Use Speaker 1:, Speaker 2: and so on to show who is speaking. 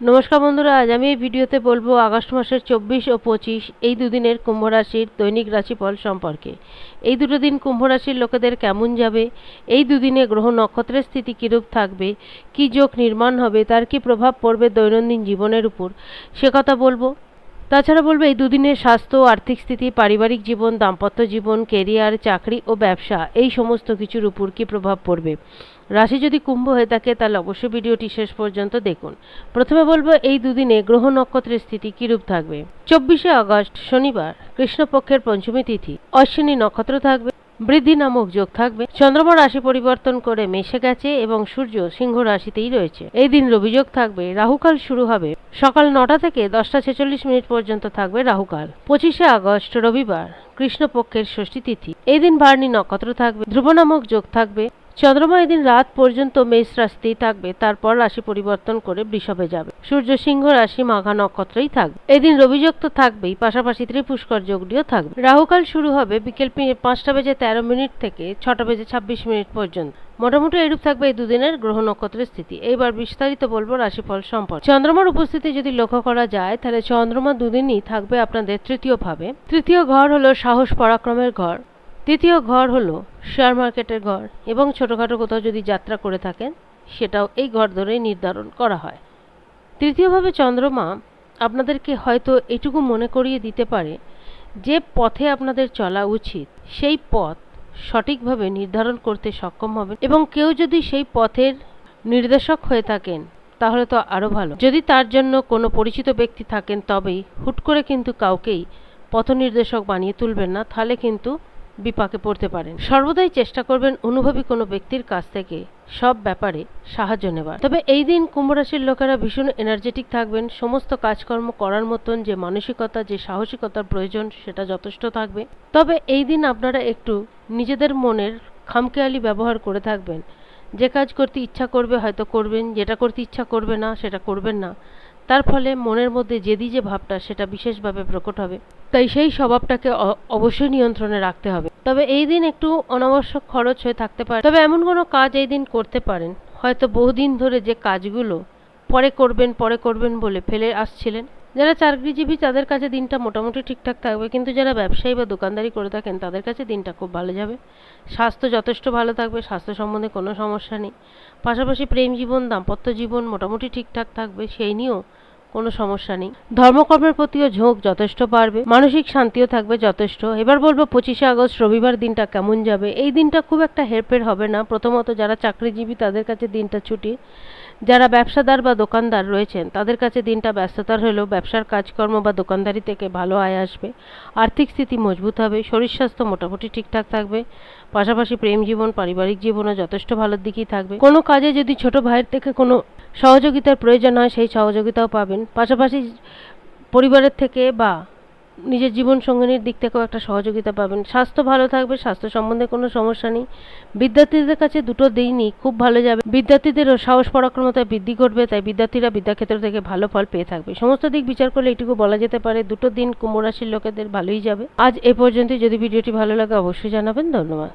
Speaker 1: নমস্কার বন্ধুরা, আজ আমি এই ভিডিওতে বলব আগস্ট মাসের চব্বিশ ও পঁচিশ, এই দুদিনের কুম্ভ রাশির দৈনিক রাশিফল সম্পর্কে। এই দুটো দিন কুম্ভ রাশির লোকেদের কেমন যাবে? এই দুদিনে গ্রহ নক্ষত্রের স্থিতি কীরূপ থাকবে? কি যোগ নির্মাণ হবে? তার কি প্রভাব পড়বে দৈনন্দিন জীবনের উপর? সে কথা বলব। তাছাড়া বলবে, এই দুদিনের স্বাস্থ্য, আর্থিক স্থিতি, পারিবারিক জীবন, দাম্পত্য জীবন, কেরিয়ার, চাকরি ও ব্যবসা, এই সমস্ত কিছুর উপর কি প্রভাব পড়বে? রাশি যদি কুম্ভ হয়ে থাকে, তাহলে অবশ্যই ভিডিওটি শেষ পর্যন্ত দেখুন। প্রথমে বলব, এই দুদিনে গ্রহ নক্ষত্রের স্থিতি কিরূপ থাকবে? চব্বিশে আগস্ট, শনিবার, কৃষ্ণপক্ষের পঞ্চমী তিথি, অশ্বিনী নক্ষত্র থাকবে। বৃদ্ধি নামক যোগ থাকবে। চন্দ্রমা রাশি পরিবর্তন করে মেশে গেছে এবং সূর্য সিংহ রাশিতেই রয়েছে। এই দিন রবিযোগ থাকবে, রাহুকাল শুরু হবে। সকাল নটা থেকে দশটা ছেচল্লিশ মিনিট পর্যন্ত থাকবে রাহুকাল। পঁচিশে আগস্ট, রবিবার, কৃষ্ণপক্ষের ষষ্ঠী তিথি। এই দিন ভার্নি নক্ষত্র থাকবে। ধ্রুব নামক যোগ থাকবে। চন্দ্রমা এদিন রাত পর্যন্ত মেষ রাশিতেই থাকবে, তারপর রাশি পরিবর্তন করে বৃষভে যাবে। সূর্য সিংহ রাশি মাঘা নক্ষত্রেই থাকবে। এদিন রবিযোগ তো থাকবেই, পাশাপাশি ত্রিপুষ্কর যোগটিও থাকবে। রাহুকাল শুরু হবে বিকেল পাঁচটা বেজে তেরো মিনিট থেকে ছটা বেজে ছাব্বিশ মিনিট পর্যন্ত। মোটামুটি এরূপ থাকবে এই দুদিনের গ্রহ নক্ষত্রের স্থিতি। এইবার বিস্তারিত বলব রাশিফল সম্পর্কে। চন্দ্রমার উপস্থিতি যদি লক্ষ্য করা যায়, তাহলে চন্দ্রমা দুদিনই থাকবে আপনাদের তৃতীয় ভাবে। তৃতীয় ঘর হলো সাহস পরাক্রমের ঘর। তৃতীয় ঘর হলো শেয়ার মার্কেটের ঘর এবং ছোটোখাটো কোথাও যদি যাত্রা করে থাকেন, সেটাও এই ঘর ধরেই নির্ধারণ করা হয়। তৃতীয়ভাবে চন্দ্রমা আপনাদেরকে হয়তো এটুকু মনে করিয়ে দিতে পারে যে পথে আপনাদের চলা উচিত, সেই পথ সঠিকভাবে নির্ধারণ করতে সক্ষম হবে এবং কেউ যদি সেই পথের নির্দেশক হয়ে থাকেন, তাহলে তো আরও ভালো। যদি তার জন্য কোনো পরিচিত ব্যক্তি থাকেন, তবেই হুট করে কিন্তু কাউকেই পথ নির্দেশক বানিয়ে তুলবেন না, তাহলে কিন্তু বিপাকে পড়তে পারেন। সর্বদাই চেষ্টা করবেন অনুভবী কোনো ব্যক্তির কাছ থেকে সব ব্যাপারে সাহায্য নেবার। তবে এই দিন কুম্ভ রাশির লোকেরা ভীষণ এনার্জেটিক থাকবেন। সমস্ত কাজকর্ম করার মতন যে মানসিকতা, যে সাহসিকতার প্রয়োজন, সেটা যথেষ্ট থাকবে। তবে এই দিন আপনারা একটু নিজেদের মনের খামখেয়ালি ব্যবহার করে থাকবেন। যে কাজ করতে ইচ্ছা করবে হয়তো করবেন, যেটা করতে ইচ্ছা করবে না, সেটা করবেন না। তার ফলে মনের মধ্যে যেদি যে ভাবটা, সেটা বিশেষভাবে প্রকট হবে। তাই সেই স্বভাবটাকে অবশ্যই নিয়ন্ত্রণে রাখতে হবে। তবে এই দিন একটু অনাবশ্যক খরচ হয়ে থাকতে পারে। তবে এমন কোনো কাজ এই দিন করতে পারেন। হয়তো বহুদিন ধরে যে কাজগুলো পরে করবেন পরে করবেন বলে ফেলে আসছিলেন। যারা চাকরিজীবী, তাদের কাছে দিনটা মোটামুটি ঠিকঠাক থাকবে। কিন্তু যারা ব্যবসায়ী বা দোকানদারি করে থাকেন, তাদের কাছে দিনটা খুব ভালো যাবে। স্বাস্থ্য যথেষ্ট ভালো থাকবে, স্বাস্থ্য সম্বন্ধে কোনো সমস্যা নেই। পাশাপাশি প্রেম জীবন, দাম্পত্য জীবন মোটামুটি ঠিকঠাক থাকবে। সেই নিয়েও কোনো সমস্যা নেই। ধর্মকর্মের প্রতিও ঝোঁক যথেষ্ট বাড়বে, মানসিক শান্তিও থাকবে যথেষ্ট। এবার বলব পঁচিশে আগস্ট, রবিবার দিনটা কেমন যাবে? এই দিনটা খুব একটা হেরফের হবে না। প্রথমত যারা চাকরিজীবী তাদের কাছে দিনটা ছুটি। যারা ব্যবসাদার বা দোকানদার রয়েছেন, তাদের কাছে দিনটা ব্যস্ততার হলেও ব্যবসার কাজকর্ম বা দোকানদারি থেকে ভালো আয় আসবে। আর্থিক স্থিতি মজবুত হবে, শরীর স্বাস্থ্য মোটামুটি ঠিকঠাক থাকবে, পাশাপাশি প্রেম জীবন, পারিবারিক জীবনও যথেষ্ট ভালোর দিকেই থাকবে। কোনো কাজে যদি ছোট ভাইয়ের থেকে কোনো সহযোগিতার প্রয়োজন হয়, সেই সহযোগিতাও পাবেন। পাশাপাশি পরিবারের থেকে বা নিজের জীবন সঙ্গিনীর দিক থেকেও একটা সহযোগিতা পাবেন। স্বাস্থ্য ভালো থাকবে, স্বাস্থ্য সম্বন্ধে কোনো সমস্যা নেই। বিদ্যার্থীদের কাছে দুটো দিনই খুব ভালো যাবে। বিদ্যার্থীদেরও সাহস, পরাক্রমতা বৃদ্ধি ঘটবে তাই বিদ্যার্থীরা বিদ্যাক্ষেত্র থেকে ভালো ফল পেয়ে থাকবে। সমস্ত দিক বিচার করলে এটুকু বলা যেতে পারে, দুটো দিন কুম্ভ রাশির লোকেদের ভালোই যাবে। আজ এ পর্যন্তই। যদি ভিডিওটি ভালো লাগে, অবশ্যই জানাবেন। ধন্যবাদ।